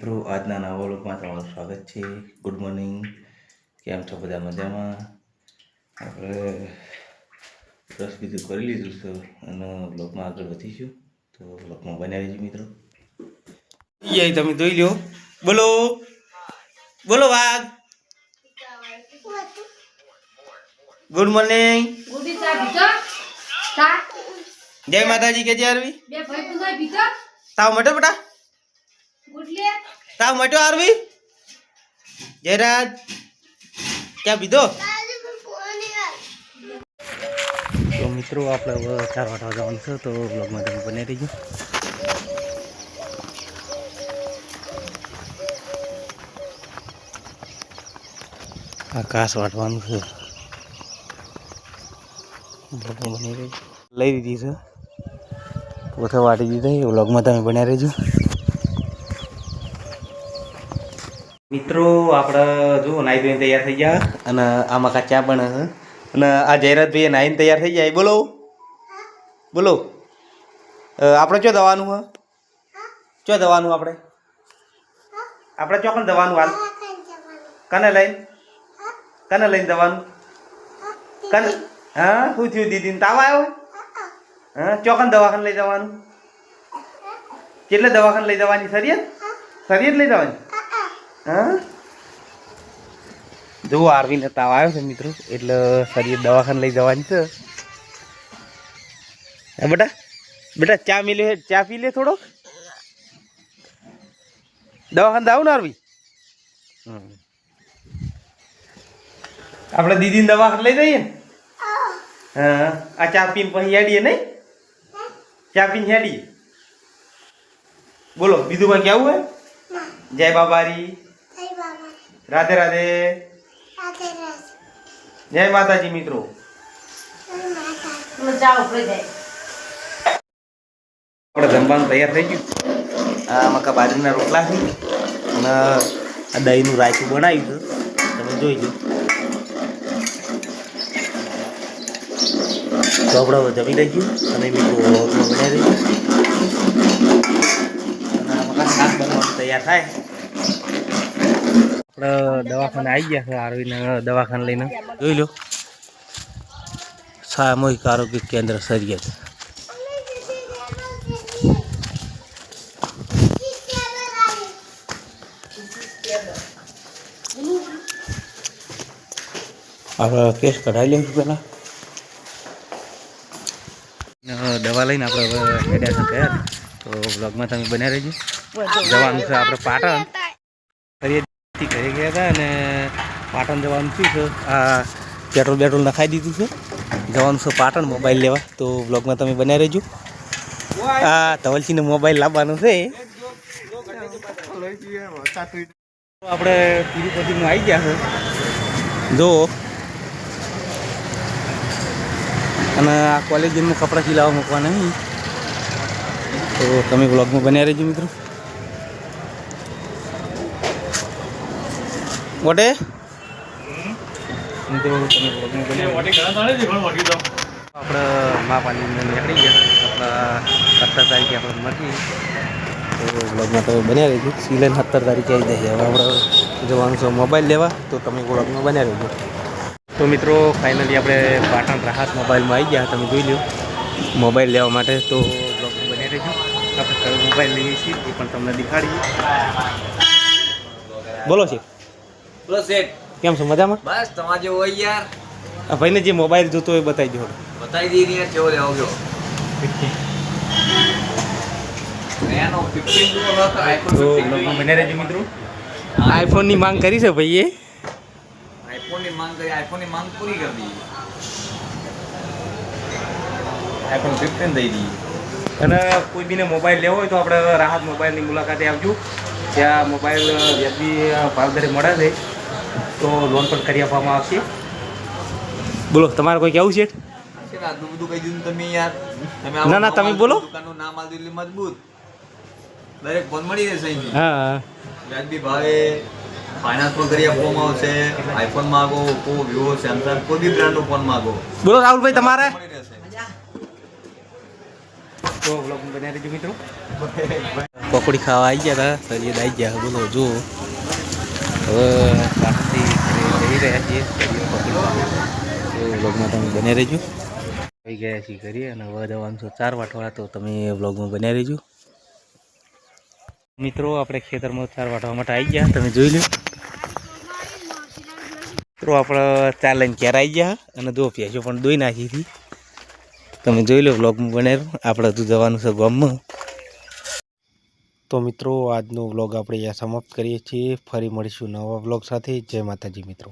મિત્રો આજના નવા લોકમાં તમારું સ્વાગત છે. ગુડ મોર્નિંગ કેમ છો બધા મજામાં? આપણે બ્રશ બીજું કરી લીધું છે અને બ્લોગમાં આગળ વધીશું. તો બ્લોગમાં બન્યા રહીશું મિત્રો. યે તમે જોઈ લ્યો. બોલો. બોલો વાઘ. Good morning? જય માતાજી કે જય પીધો? તાવ મટો બેટા? લે. તાવ મટ્યો આરવી જયરાજ ક્યાં પીધો તો મિત્રો આપણે હવે ચાર વાટવા જવાનું છે તો બ્લોગમાં તમે બની રહીજો આકાશ વાટવાનું છે. બ્લોગમાં બની રહીજો લઈ દીધી છે. પોતે વાટી દીધી બ્લોગમાં તમે બન્યા રહેજો. મિત્રો, આપણે જો નાઈ તૈયાર થઈ ગયા અને આમાં કાચા પણ અને આ જયરાજભાઈ નાઈને તૈયાર થઈ જાય બોલો. બોલો. આપણે ચો દવાનું હ? ચો દવાનું આપણે? આપણે ચોકન દવાનું હાલ? કને લઈને? કને લઈને દવાનું? કને? હા? શું થયું દીદીને? તાવ આવ્યો? હા? ચોકન દવાખાને લઈ જવાનું? કેટલે દવાખાને લઈ જવાની? સરિયત સરિયત લઈ જવાની? હા? જો આરવીને તાવ આવ્યો છે મિત્રો, એટલે શરીર દવાખાને લઈ જવાની છે. હા, બેટા? બેટા, ચા મિલે ચા પી લે થોડોક? દવાખાને દાવ ને આરવી. આપણે દીદીને દવાખાને લઈ જઈએ હા, આ ચા પીને પછી હેડીએ નહીં? ચા પીને હેડીએ? બોલો, બીજું કોઈ કેવું હે? જય બાબારી. રાધે રાધે. જય માતાજી મિત્રો. આપણે જમવાનું તૈયાર થઈ ગયું. આ મકા બાજરીના રોટલા છે. અને આ દહીંનું રાયતું બનાવ્યું છે. તમે જોઈ લો. તો આપણે જમી લઈશું અને મિત્રો બનાવી દઈશું અને આ મકા શાક બનવાનું તૈયાર થાય. આપણે દવાખાને આવી ગયા છે આરવીને દવાખાને લઈને. જોઈ લો. સામૂહિક આરોગ્ય કેન્દ્ર સરિયત આપણે કેસ કઢાવી લઈશું પહેલાં. દવા લઈને આપણે હેડ્યા છે તૈયાર તો બ્લોગમાં તમે બન્યા રહેજો. જવાનું છે આપણે પાટણ. ફરીથી ઘરે ગયા હતા અને પાટણ જવાનું શું છે. આ પેટ્રોલ બેટ્રોલ નખાઈ દીધું છે. જવાનું છે પાટણ મોબાઈલ લેવા. તો બ્લોગમાં તમે બન્યા રહેજો. આ ધવલસિંહને મોબાઈલ લાવવાનો છે. આપણે તિરુપતિમાં આવી ગયા છે. જો. અને આ કોલેજમાં કપડાં સિલાવવા મૂકવાના નહીં તો તમે બ્લોગમાં બન્યા રહેજો મિત્રો. વટે. આપણે મા પાણી નીકળી ગયા. સત્તર તારીખે આપણે મળીએ તો બ્લોગમાં તમે બન્યા રહેજો. સિલેન સત્તર તારીખે આવી જશે હવે આપણે જવાનું છે મોબાઈલ લેવા. તો તમે બ્લોગમાં બન્યા રહેજો. તો મિત્રો ફાઇનલી આપણે પાટણ રાહત મોબાઈલમાં આવી ગયા. તમે જોઈ લો મોબાઈલ લેવા માટે તો બ્લોગમાં બન્યા રહેજો. આપણે મોબાઈલ લઈએ છીએ. એ પણ તમને દેખાડીએ. બોલો છે. બોલો શેઠ કેમ છો? મજામાં? બસ તમારે જેવો હોય યાર. આ ભાઈને જે મોબાઈલ જોતો હોય બતાવી દો બતાવી દઈએ ને યાર કેવો લેવો ગયો. એનો 15 જેવો હતો આઈફોન તો 15 બ્લોગમાં બન્યા રહેજો મિત્રો. આઈફોનની માંગ કરી છે ભાઈએ? આઈફોનની માંગ કરી આઈફોનની માંગ પૂરી કરી દીધી. આઈફોન ફિફ્ટીન દઈ દઈએ અને કોઈ બીને મોબાઈલ લેવો હોય તો આપણે રાહત મોબાઈલની મુલાકાતે આવજો. ત્યાં મોબાઈલ વ્યાજબી ભાવદરે મળે છે. તો લોન પણ કરી આપવામાં આવશે. બોલો તમારે કોઈ કેવું છે? ને આટલું બધું કહી દીધું તમે યાર. ના, ના, તમે બોલો. મજબૂત. દરેક ફોન મળી રહેશે હા વ્યાજબી ભાવે ફાઇનાન્સ પણ કરી આપવામાં આવશે. આઈફોન માંગો ઓપ્પો વિવો સેમસંગ કોઈ બી બ્રાન્ડનો ફોન માંગો. બોલો રાહુલભાઈ તમારે? તો વ્લોગ બન્યા રહેજો મિત્રો. પકોડી ખાવા આવી ગયા હતા સૈયદ આવી ગયા. બોલો જો હવે જઈ રહ્યા છીએ. તો બ્લોગમાં તમે બન્યા રહેજો. આવી ગયા છીએ કરીએ અને હવે જવાનું છો ચાર વાટવાળા. તો તમે વ્લોગમાં બન્યા રહેજો. મિત્રો આપણે ખેતરમાં ચાર વાટવા માટે આવી ગયા. તમે જોઈ લો મિત્રો આપણે ચાર લઈને ક્યારે આવી ગયા અને જો છો પણ દોઈ નાખી હતી. તમે જોઈ લો વ્લોગમાં બનાવ્યું આપણે હજુ જવાનું છે ગામમાં. તો મિત્રો આજનો વ્લોગ આપણે અહીંયા સમાપ્ત કરીએ છીએ. ફરી મળીશું નવા વ્લોગ સાથે. જય માતાજી મિત્રો.